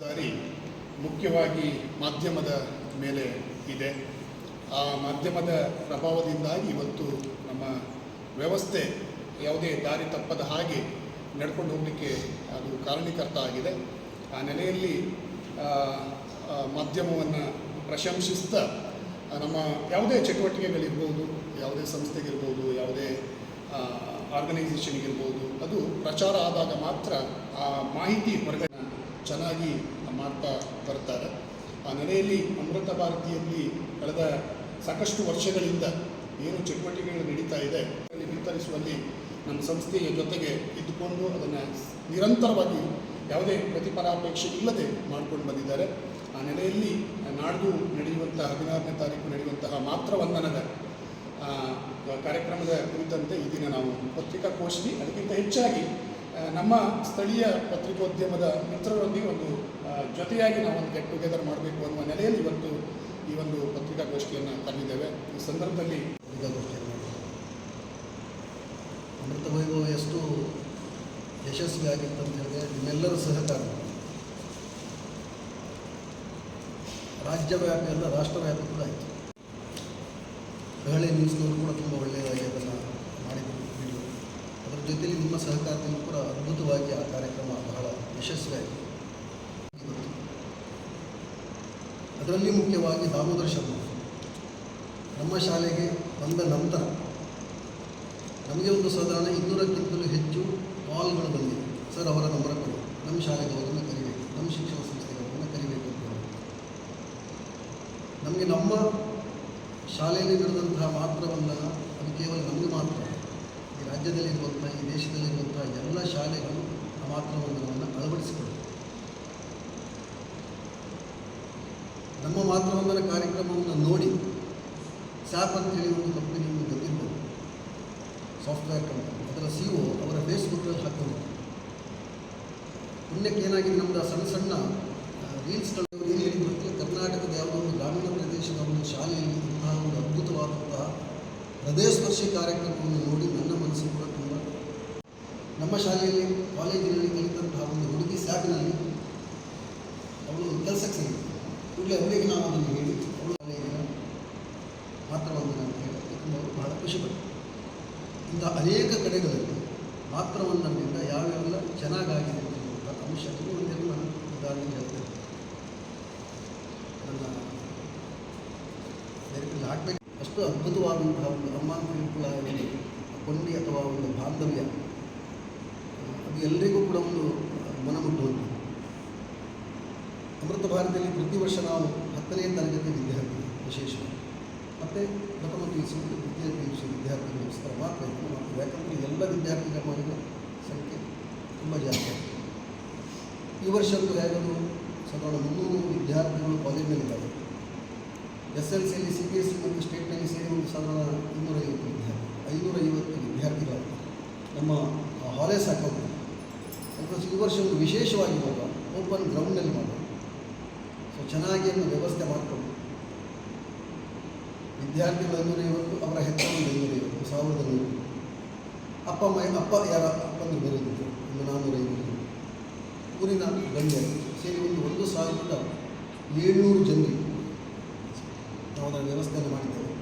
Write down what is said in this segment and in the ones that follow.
ದಾರಿ ಮುಖ್ಯವಾಗಿ ಮಾಧ್ಯಮದ ಮೇಲೆ ಇದೆ. ಆ ಮಾಧ್ಯಮದ ಪ್ರಭಾವದಿಂದಾಗಿ ಇವತ್ತು ನಮ್ಮ ವ್ಯವಸ್ಥೆ ಯಾವುದೇ ದಾರಿ ತಪ್ಪದ ಹಾಗೆ ನಡ್ಕೊಂಡು ಹೋಗಲಿಕ್ಕೆ ಅದು ಕಾರಣೀಕರ್ತ ಆಗಿದೆ. ಆ ನೆಲೆಯಲ್ಲಿ ಮಾಧ್ಯಮವನ್ನು ಪ್ರಶಂಸಿಸ್ತಾ ನಮ್ಮ ಯಾವುದೇ ಚಟುವಟಿಕೆಗಳಿರ್ಬೋದು, ಯಾವುದೇ ಸಂಸ್ಥೆಗಿರ್ಬೋದು, ಯಾವುದೇ ಆರ್ಗನೈಸೇಷನ್ಗಿರ್ಬೋದು ಅದು ಪ್ರಚಾರ ಆದಾಗ ಮಾತ್ರ ಆ ಮಾಹಿತಿ ಹೊರಗಡೆ ಚೆನ್ನಾಗಿ ಮಾಡ್ತಾ ಬರ್ತಾರೆ ಆ ನೆಲೆಯಲ್ಲಿ ಅಮೃತ ಭಾರತಿಯಲ್ಲಿ ಕಳೆದ ಸಾಕಷ್ಟು ವರ್ಷಗಳಿಂದ ಏನು ಚಟುವಟಿಕೆಗಳು ನಡೀತಾ ಇದೆ ವಿತರಿಸುವಲ್ಲಿ ನಮ್ಮ ಸಂಸ್ಥೆಯ ಜೊತೆಗೆ ಇದ್ದುಕೊಂಡು ಅದನ್ನು ನಿರಂತರವಾಗಿ ಯಾವುದೇ ಪ್ರತಿಫಲಾಪೇಕ್ಷೆ ಇಲ್ಲದೆ ಮಾಡ್ಕೊಂಡು ಬಂದಿದ್ದಾರೆ. ಆ ನೆಲೆಯಲ್ಲಿ ನಾಡ್ದು ನಡೆಯುವಂತಹ, ಹದಿನಾರನೇ ತಾರೀಕು ನಡೆಯುವಂತಹ ಮಾತೃವಂದನದ ಕಾರ್ಯಕ್ರಮದ ಕುರಿತಂತೆ ಈ ದಿನ ನಾವು ಪತ್ರಿಕಾಗೋಷ್ಠಿ ಅದಕ್ಕಿಂತ ಹೆಚ್ಚಾಗಿ ನಮ್ಮ ಸ್ಥಳೀಯ ಪತ್ರಿಕೋದ್ಯಮದ ಮಿತ್ರರೊಂದಿಗೆ ಒಂದು ಜೊತೆಯಾಗಿ ನಾವು ಒಂದು ಗೆಟ್ ಟುಗೆದರ್ ಮಾಡಬೇಕು ಅನ್ನುವ ನೆಲೆಯಲ್ಲಿ ಇವತ್ತು ಈ ಒಂದು ಪತ್ರಿಕಾಗೋಷ್ಠಿಯನ್ನು ಕರೆದಿದ್ದೇವೆ ಈ ಸಂದರ್ಭದಲ್ಲಿ ಪತ್ರಿಕಾಗೋಷ್ಠಿಯನ್ನು ಅಮೃತ ವೈಭವ ಎಷ್ಟು ಯಶಸ್ವಿ ಆಗಿತ್ತು ಅಂತ ಹೇಳಿದ್ರೆ ನಿಮ್ಮೆಲ್ಲರ ಸಹಕಾರ ರಾಜ್ಯವ್ಯಾಪಿ ಅಲ್ಲ ರಾಷ್ಟ್ರವ್ಯಾಪಿ ಕೂಡ ಆಯಿತು. ಬೆಳೆ ನ್ಯೂಸ್ನವರು ಕೂಡ ತುಂಬ ಒಳ್ಳೆಯದಾಗಿ ಅದನ್ನು ಜೊತೆಯಲ್ಲಿ ನಿಮ್ಮ ಸಹಕಾರದಿಂದ ಕೂಡ ಅದ್ಭುತವಾಗಿ ಆ ಕಾರ್ಯಕ್ರಮ ಬಹಳ ಯಶಸ್ವಿಯಾಗಿದೆ. ಅದರಲ್ಲಿ ಮುಖ್ಯವಾಗಿ ದಾಮೋದರ ಶರ್ಮ ನಮ್ಮ ಶಾಲೆಗೆ ಬಂದ ನಂತರ ನಮಗೆ ಒಂದು ಸಾಧಾರಣ ಇನ್ನೂರಕ್ಕಿಂತಲೂ ಹೆಚ್ಚು ಕಾಲ್ಗಳು ಬಂದಿವೆ. ಸರ್ ಅವರ ನಂಬರ್ ಕೊಡಿ ನಮ್ಮ ಶಾಲೆಗೆ ಅವರನ್ನು ಕರಿಬೇಕು. ನಮ್ಮ ಶಿಕ್ಷಣ ಸಂಸ್ಥೆಗೆ ಅವರನ್ನು ಕರಿಬೇಕು. ನಮಗೆ ನಮ್ಮ ಶಾಲೆಯಲ್ಲಿ ನಡೆದಂತಹ ಮಾತ್ರವಲ್ಲ, ಅದು ಕೇವಲ ನಮಗೆ ಮಾತ್ರ ಈ ರಾಜ್ಯದಲ್ಲಿರುವಂಥ, ಈ ದೇಶದಲ್ಲಿರುವಂಥ ಎಲ್ಲ ಶಾಲೆಗಳು ಆ ಮಾತ್ರವಂದನವನ್ನು ಅಳವಡಿಸಿಕೊಳ್ಳಬೇಕು ನಮ್ಮ ಮಾತೃವಂದನ ಕಾರ್ಯಕ್ರಮವನ್ನು ನೋಡಿ ಸ್ಯಾಪ್ ಅಂತ ಹೇಳಿ ಒಂದು ಕಂಪನಿ ಗೊತ್ತಿರ್ಬೋದು. ಸಾಫ್ಟ್ವೇರ್ ಕಂಪನಿ ಅದರ ಸಿ ಒ ಅವರ ಫೇಸ್ಬುಕ್ಕಲ್ಲಿ ಹಾಕಿದ್ರು ಪುಣ್ಯಕ್ಕೆ ಏನಾಗಿದೆ ನಮ್ಮದು ಸಣ್ಣ ಸಣ್ಣ ರೀಲ್ಸ್ಗಳು ಏನು ಹೇಳಿದ್ರು ಕರ್ನಾಟಕದ ಯಾವುದೋ ಒಂದು ಗ್ರಾಮೀಣ ಪ್ರದೇಶದ ಒಂದು ಶಾಲೆಯಲ್ಲಿ ಹೃದಯ ಸ್ಪರ್ಶಿ ಕಾರ್ಯಕ್ರಮವನ್ನು ನೋಡಿ ನನ್ನ ಮನಸ್ಸು ಕೂಡ ತುಂಬ ನಮ್ಮ ಶಾಲೆಯಲ್ಲಿ, ಕಾಲೇಜಿನಲ್ಲಿ ಕಲಿತಂತಹ ಒಂದು ಹುಡುಗಿ ಸ್ಯಾಬ್ನಲ್ಲಿ ಅವಳು ಕೆಲಸಕ್ಕೆ ಸೇರಿದ್ರು ಕೂಡಲೇ ಅವರಿಗೆ ನಾವು ಅದನ್ನು ಹೇಳಿ, ಅವಳು ಮಾತ್ರವನ್ನು ಮಾತ್ರವಂದನ ಅಂತ ಹೇಳಿ ತುಂಬ ಅವರು ಬಹಳ ಖುಷಿಪಟ್ಟರು ಇಂಥ ಅನೇಕ ಕಡೆಗಳಲ್ಲಿ ಮಾತ್ರವನ್ನಲ್ಲಿಂದ ಯಾವೆಲ್ಲ ಚೆನ್ನಾಗಾಗಿದೆ ಅಂತ ಅಂಶ ಒಂದೆಲ್ಲ ಉದಾಹರಣೆ ಹೇಳ್ತೇನೆ. ನನ್ನ ಹಾಕಬೇಕು. ಅಷ್ಟು ಅದ್ಭುತವಾದಂತಹ ಒಂದು ಹನುಮಾನ್ ಹೇಳ್ಕೊಳ್ಳೋ ಒಂದು ಕೊಂಡಿ ಅಥವಾ ಒಂದು ಬಾಂಧವ್ಯ. ಅದು ಎಲ್ಲರಿಗೂ ಕೂಡ ಒಂದು ಮನಮುಟ್ಟುವಂಥದ್ದು ಅಮೃತ ಭಾರತದಲ್ಲಿ ಪ್ರತಿ ವರ್ಷ ನಾವು ಹತ್ತನೇ ತರಗತಿ ವಿದ್ಯಾರ್ಥಿ ವಿಶೇಷವಾಗಿ. ಮತ್ತು ಪ್ರಥಮ ಪಿ ಯು ದ್ವಿತೀಯ ಪಿ ಯು ಸಿ ಮಾತ್ರ ಯಾಕಂದರೆ ಎಲ್ಲ ವಿದ್ಯಾರ್ಥಿಗಳ ಮಾಡಿದ ಸಂಖ್ಯೆ ತುಂಬ ಜಾಸ್ತಿ ಆಗಿದೆ. ಈ ವರ್ಷದ್ದು ಹೇಗದು ಸಾಧಾರಣ ಮುನ್ನೂರು ವಿದ್ಯಾರ್ಥಿಗಳು ಕಾಲೇಜಿನಲ್ಲಿದ್ದಾರೆ ಎಸ್ ಎಲ್ ಸಿಯಲ್ಲಿ ಸಿ ಬಿ ಎಸ್ ಸಿ ಮತ್ತು ಸ್ಟೇಟ್ನಲ್ಲಿ ಸೇರಿ ಒಂದು ಸಾಧಾರಣ ಇನ್ನೂರೈವತ್ತು ವಿದ್ಯಾರ್ಥಿ ಐನೂರೈವತ್ತು ವಿದ್ಯಾರ್ಥಿಗಳು ನಮ್ಮ ಹಾಲೇ ಸಾಕಾಗ್ತದೆ ಅದಕ್ಕೆ ಈ ವರ್ಷ ಒಂದು ವಿಶೇಷವಾಗಿ ಮಾಡುವ ಓಪನ್ ಗ್ರೌಂಡ್ನಲ್ಲಿ ಮಾಡುವ ಸೊ, ಚೆನ್ನಾಗಿ ಅದನ್ನು ವ್ಯವಸ್ಥೆ ಮಾಡಿಕೊಂಡು ವಿದ್ಯಾರ್ಥಿಗಳು ಐನೂರೈವತ್ತು ಅವರ ಹೆತ್ತ ಒಂದು ಐನೂರೈವತ್ತು ಸಾವಿರದ ನೂರು. ಅಪ್ಪ ಅಮ್ಮ ಅಪ್ಪ ಯಾರ ಅಪ್ಪಂದು ಬೇರೆದಿದ್ದರು ಒಂದು ನಾನ್ನೂರೈವತ್ತು ಊರಿನ ಗಣ್ಯರು ಸೇರಿ ಒಂದು ಒಂದು ಸಾವಿರದ ಏಳ್ನೂರು ಜನರಿಗೆ ಅದರ ವ್ಯವಸ್ಥೆಯನ್ನು ಮಾಡಿದ್ದೇವೆ.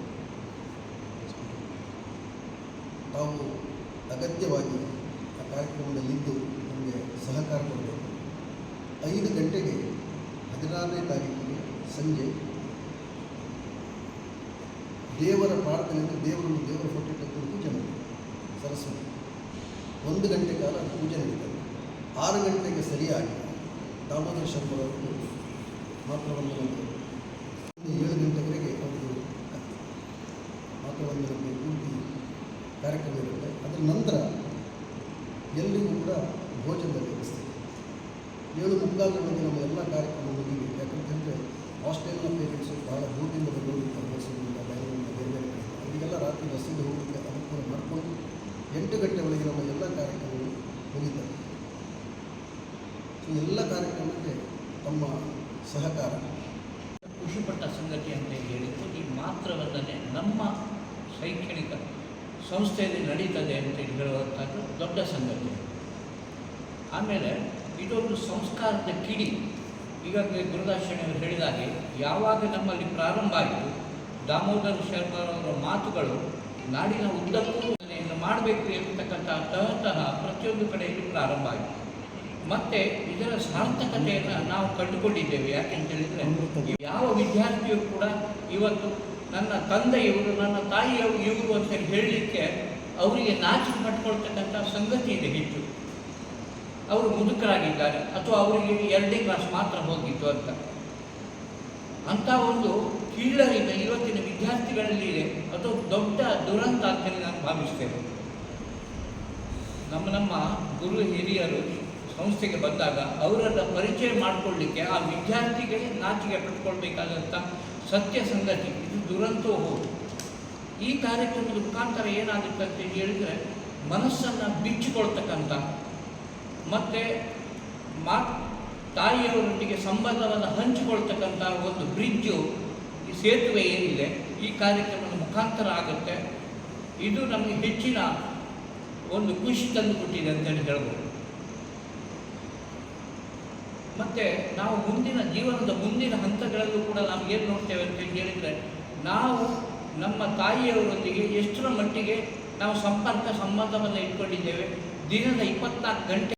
ತಾವು ಅಗತ್ಯವಾಗಿ ಆ ಕಾರ್ಯಕ್ರಮದಲ್ಲಿದ್ದು ನಮಗೆ ಸಹಕಾರ ಕೊಡಬೇಕು. ಐದು ಗಂಟೆಗೆ ಹದಿನಾರನೇ ತಾರೀಕಿಗೆ ಸಂಜೆ ದೇವರ ಪ್ರಾರ್ಥನೆಯಿಂದ ದೇವರನ್ನು ದೇವರ ಫೋಟೋ ಪೂಜೆ ಮಾಡ್ತಾರೆ ಸರಸ್ವತಿ. ಒಂದು ಗಂಟೆ ಕಾಲ ಪೂಜೆ ನಡೀತದೆ. ಆರು ಗಂಟೆಗೆ ಸರಿಯಾಗಿ ದಾಮೋದರ ಶರ್ಮರವರು ಮಾತ್ರವನ್ನು ಏಳು ಗಂಟೆವರೆಗೆ ಅವರು ಮಾತ್ರವಂದನಕ್ಕೆ ಪೂರ್ತಿ ಕಾರ್ಯಕ್ರಮ ಇರುತ್ತೆ ಅದರ ನಂತರ ಎಲ್ರಿಗೂ ಕೂಡ ಭೋಜನದ ವ್ಯವಸ್ಥೆ. ಏಳು ಮುಕ್ಕಾಲರೊಳಗೆ ನಮ್ಮ ಎಲ್ಲ ಕಾರ್ಯಕ್ರಮ ಮುಗಿದಿದೆ ಯಾಕಂತಂದರೆ ಹಾಸ್ಟೆಲ್ನ ಪೇರೆಂಟ್ಸು ಭಾಳ ದೂರದಿಂದ ಬಂದೋಗಿರ್ತಾರೆ ಬಸ್ಸಿನಿಂದ ಬೆಂಗಳೂರಿನಿಂದ ಬೇರೆ ಬೇರೆ ಕಡೆ ಅವರಿಗೆಲ್ಲ ರಾತ್ರಿ ಬಸ್ಸಿಗೆ ಹೋಗಲಿಕ್ಕೆ ಅನುಕೂಲ ಮಾಡಿಕೊಂಡು ಎಂಟು ಗಂಟೆ ಒಳಗೆ ನಮ್ಮ ಎಲ್ಲ ಕಾರ್ಯಕ್ರಮಗಳು ಮುಗಿತಾರೆ ಈ ಎಲ್ಲ ಕಾರ್ಯಕ್ರಮಕ್ಕೆ ತಮ್ಮ ಸಹಕಾರ. ಖುಷಿಪಟ್ಟ ಸಂಗತಿ ಅಂತ ಹೇಳಿದ್ದು, ಈ ಮಾತ್ರವಲ್ಲದೆ ನಮ್ಮ ಶೈಕ್ಷಣಿಕ ಸಂಸ್ಥೆಯಲ್ಲಿ ನಡೀತದೆ ಅಂತ ಹೇಳುವಂಥದ್ದು ದೊಡ್ಡ ಸಂಗತಿ. ಆಮೇಲೆ ಇದೊಂದು ಸಂಸ್ಕಾರದ ಕಿಡಿ. ಈಗಾಗಲೇ ಗುರುದಾಶಣಿಯವರು ಹೇಳಿದಾಗೆ, ಯಾವಾಗ ನಮ್ಮಲ್ಲಿ ಪ್ರಾರಂಭ ಆಯಿತು, ದಾಮೋದರ ಶರ್ಮರವರ ಮಾತುಗಳು ನಾಡಿನ ಉದ್ದಕ್ಕೂ ಮಾಡಬೇಕು ಎಂಬತಕ್ಕಂಥ ತಹತಃ ಪ್ರತಿಯೊಂದು ಕಡೆಯಲ್ಲಿ ಪ್ರಾರಂಭ ಆಯಿತು. ಮತ್ತೆ ಇದರ ಸಾರ್ಥಕತೆಯನ್ನು ನಾವು ಕಂಡುಕೊಂಡಿದ್ದೇವೆ. ಯಾಕೆಂತ ಹೇಳಿದರೆ ಯಾವ ವಿದ್ಯಾರ್ಥಿಯು ಕೂಡ ಇವತ್ತು ನನ್ನ ತಂದೆಯವರು, ನನ್ನ ತಾಯಿಯವರು ಇವರು ಅಂತ ಹೇಳಲಿಕ್ಕೆ ಅವರಿಗೆ ನಾಚಿಕೆ ಪಟ್ಕೊಳ್ತಕ್ಕಂಥ ಸಂಗತಿ ಇದೆ ಹೆಚ್ಚು. ಅವರು ಮುದುಕರಾಗಿದ್ದಾರೆ. ಅಥವಾ ಅವರಿಗೆ ಎರಡನೇ ಕ್ಲಾಸ್ ಮಾತ್ರ ಹೋಗಿತ್ತು ಅಂತ. ಅಂಥ ಒಂದು ಕೀಳರಿಂದ ಇವತ್ತಿನ ವಿದ್ಯಾರ್ಥಿಗಳಲ್ಲಿ ಇದೆ. ಅದು ದೊಡ್ಡ ದುರಂತ ಅಂತಲೇ ನಾನು ಭಾವಿಸ್ತೇನೆ. ನಮ್ಮ ನಮ್ಮ ಗುರು ಹಿರಿಯರು ಸಂಸ್ಥೆಗೆ ಬಂದಾಗ ಅವರನ್ನು ಪರಿಚಯ ಮಾಡಿಕೊಳ್ಳಿಕ್ಕೆ ಆ ವಿದ್ಯಾರ್ಥಿಗೆ ನಾಚಿಕೆ ಪಟ್ಕೊಳ್ಬೇಕಾದಂಥ ಸತ್ಯ ಸಂಗತಿ. ಇದು ದುರಂತವೂ ಹೌದು ಈ ಕಾರ್ಯಕ್ರಮದ ಮುಖಾಂತರ ಏನಾಗುತ್ತೆ ಅಂತ ಹೇಳಿದರೆ ಮನಸ್ಸನ್ನು ಬಿಚ್ಚಿಕೊಳ್ತಕ್ಕಂಥ ಮತ್ತು ಮಾ ತಾಯಿಯವರೊಟ್ಟಿಗೆ ಸಂಬಂಧವನ್ನು ಹಂಚಿಕೊಳ್ತಕ್ಕಂಥ ಒಂದು ಬ್ರಿಡ್ಜು ಈ ಸೇತುವೆ ಏನಿದೆ, ಈ ಕಾರ್ಯಕ್ರಮದ ಮುಖಾಂತರ ಆಗುತ್ತೆ. ಇದು ನಮಗೆ ಹೆಚ್ಚಿನ ಒಂದು ಖುಷಿ ತಂದು ಕೊಟ್ಟಿದೆ ಅಂತೇಳಿ ಹೇಳ್ಬೋದು. ಮತ್ತು ನಾವು ಮುಂದಿನ ಜೀವನದ ಮುಂದಿನ ಹಂತಗಳಲ್ಲೂ ಕೂಡ ನಾವು ಏನು ನೋಡ್ತೇವೆ ಅಂತ ಹೇಳಿದರೆ, ನಾವು ನಮ್ಮ ತಾಯಿಯವರೊಂದಿಗೆ ಎಷ್ಟರ ಮಟ್ಟಿಗೆ ನಾವು ಸಂಪರ್ಕ, ಸಂಬಂಧವನ್ನು ಇಟ್ಕೊಂಡಿದ್ದೇವೆ. ದಿನದ ಇಪ್ಪತ್ನಾಲ್ಕು ಗಂಟೆ